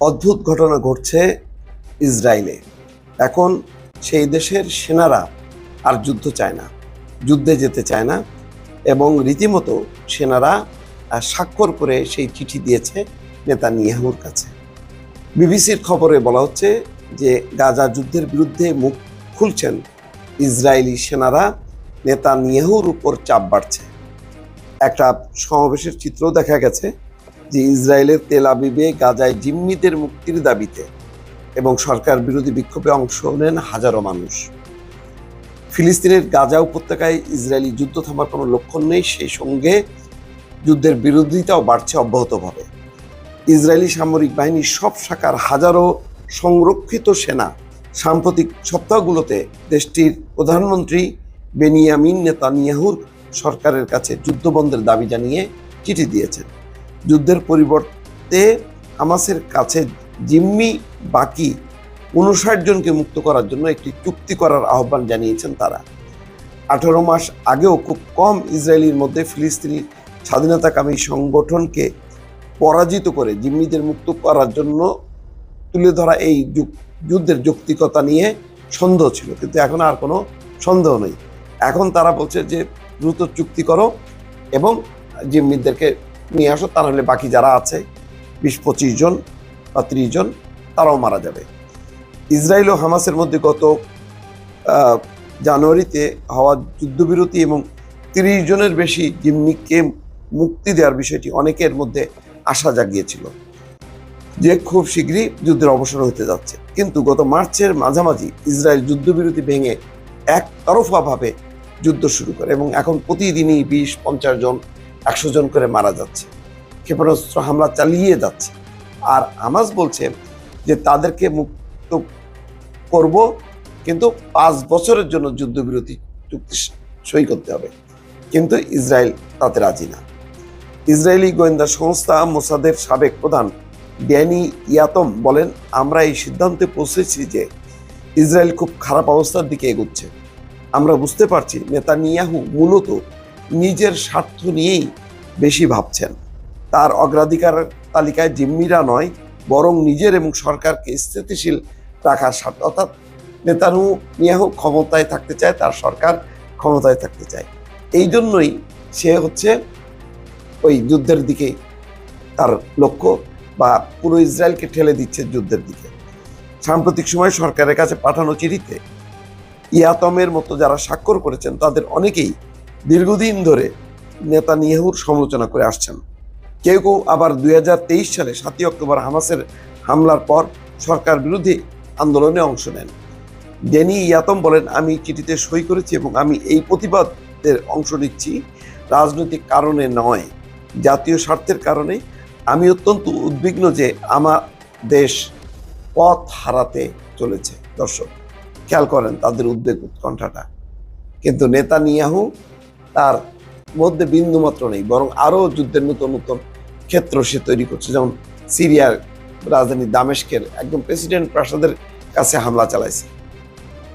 অদ্ভুত ঘটনা ঘটছে ইসরায়েলে। এখন সেই দেশের সেনারা আর যুদ্ধ চায় না, যুদ্ধে যেতে চায় না এবং রীতিমতো সেনারা স্বাক্ষর করে সেই চিঠি দিয়েছে নেতানিয়াহুর কাছে। বিবিসির খবরে বলা হচ্ছে যে গাজা যুদ্ধের বিরুদ্ধে মুখ খুলছেন ইসরায়েলি সেনারা, নেতানিয়াহুর উপর চাপ বাড়ছে। একটা সমাবেশের চিত্র দেখা গেছে। যে ইসরায়েলের তেল আবিবে গাজায় জিম্মিদের মুক্তির দাবিতে এবং সরকার বিরোধী বিক্ষোভে অংশ নেন হাজারো মানুষ। ফিলিস্তিনের গাজা উপত্যকায় ইসরায়েলি যুদ্ধ থামার কোনো লক্ষণ নেই, সেই সঙ্গে যুদ্ধের বিরোধিতাও বাড়ছে অব্যাহতভাবে। ইসরায়েলি সামরিক বাহিনীর সব শাখার হাজারো সংরক্ষিত সেনা সাম্প্রতিক সপ্তাহগুলোতে দেশটির প্রধানমন্ত্রী বেনিয়ামিন নেতানিয়াহুর সরকারের কাছে যুদ্ধবন্ধের দাবি জানিয়ে চিঠি দিয়েছেন। যুদ্ধের পরিবর্তে হামাসের কাছে জিম্মি বাকি উনষাট জনকে মুক্ত করার জন্য একটি চুক্তি করার আহ্বান জানিয়েছেন তারা। আঠারো মাস আগেও খুব কম ইসরায়েলির মধ্যে ফিলিস্তিনি স্বাধীনতাকামী সংগঠনকে পরাজিত করে জিম্মিদের মুক্ত করার জন্য তুলে ধরা এই যুদ্ধের যৌক্তিকতা নিয়ে সন্দেহ ছিল, কিন্তু এখন আর কোনো সন্দেহ নেই। এখন তারা বলছে যে দ্রুত চুক্তি করো এবং জিম্মিদেরকে নিয়ে আসো তা বাকি যারা আছে, বিশ পঁচিশ জন বা ত্রিশ জন, তারাও মারা যাবে। ইসরায়েল ও হামাসের মধ্যে গত জানুয়ারিতে হওয়া যুদ্ধবিরতি এবং তিরিশ জনের বেশি জিম্মিকে মুক্তি দেওয়ার বিষয়টি অনেকের মধ্যে আশা জাগিয়েছিল যে খুব শীঘ্রই যুদ্ধের অবসর হতে যাচ্ছে। কিন্তু গত মার্চের মাঝামাঝি ইসরায়েল যুদ্ধবিরতি ভেঙে একতরফাভাবে যুদ্ধ শুরু করে এবং এখন প্রতিদিনই বিশ পঞ্চাশ জন একশো জন করে মারা যাচ্ছে, ক্ষেপণাস্ত্র হামলা চালিয়ে যাচ্ছে। আর হামাস বলছে যে তাদেরকে মুক্ত করব, কিন্তু পাঁচ বছরের জন্য যুদ্ধবিরতি চুক্তি সই করতে হবে। কিন্তু ইসরায়েল তাতে রাজি না। ইসরায়েলি গোয়েন্দা সংস্থা মোসাদের সাবেক প্রধান ড্যানি ইয়াতম বলেন, আমরা এই সিদ্ধান্তে পৌঁছেছি যে ইসরায়েল খুব খারাপ অবস্থার দিকে এগোচ্ছে। আমরা বুঝতে পারছি নেতানিয়াহু মূলত নিজের স্বার্থ নিয়েই বেশি ভাবছেন। তার অগ্রাধিকার তালিকায় জিম্মিরা নয়, বরং নিজের এবং সরকারকে স্থিতিশীল রাখার স্বার্থ। অর্থাৎ নেতানু নিয়াহু ক্ষমতায় থাকতে চায়, তার সরকার ক্ষমতায় থাকতে চায়। এই জন্যই সে হচ্ছে ওই যুদ্ধের দিকে তার লক্ষ্য বা পুরো ইসরায়েলকে ঠেলে দিচ্ছে যুদ্ধের দিকে। সাম্প্রতিক সময় সরকারের কাছে পাঠানো চিঠিতে ইয়াতমের মতো যারা স্বাক্ষর করেছেন, তাদের অনেকেই দীর্ঘদিন ধরে নেতানিয়াহুর সমালোচনা করে আসছেন। কেউ কেউ আবার দুই হাজার তেইশ সালে সাতই অক্টোবর হামাসের হামলার পর সরকার বিরোধী আন্দোলনে অংশ নেন। ডেনি ইয়াতম বলেন, আমি চিঠিতে সই করেছি এবং আমি এই প্রতিবাদের অংশ নিচ্ছি। রাজনৈতিক কারণে নয়, জাতীয় স্বার্থের কারণে। আমি অত্যন্ত উদ্বিগ্ন যে আমার দেশ পথ হারাতে চলেছে। দর্শক, খেয়াল করেন তাদের উদ্বেগ উৎকণ্ঠাটা। কিন্তু নেতানিয়াহু তার মধ্যে বিন্দু মাত্র নেই, বরং আরও যুদ্ধের নতুন নতুন ক্ষেত্র সে তৈরি করছে। যেমন সিরিয়ার রাজধানী দামেশকের একদম প্রেসিডেন্ট প্রাসাদের কাছে হামলা চালাইছে।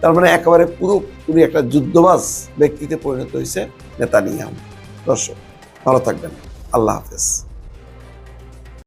তার মানে একেবারে পুরোপুরি একটা যুদ্ধবাজ ব্যক্তিতে পরিণত হয়েছে নেতানিয়াহু। দর্শক, ভালো থাকবেন। আল্লাহ হাফেজ।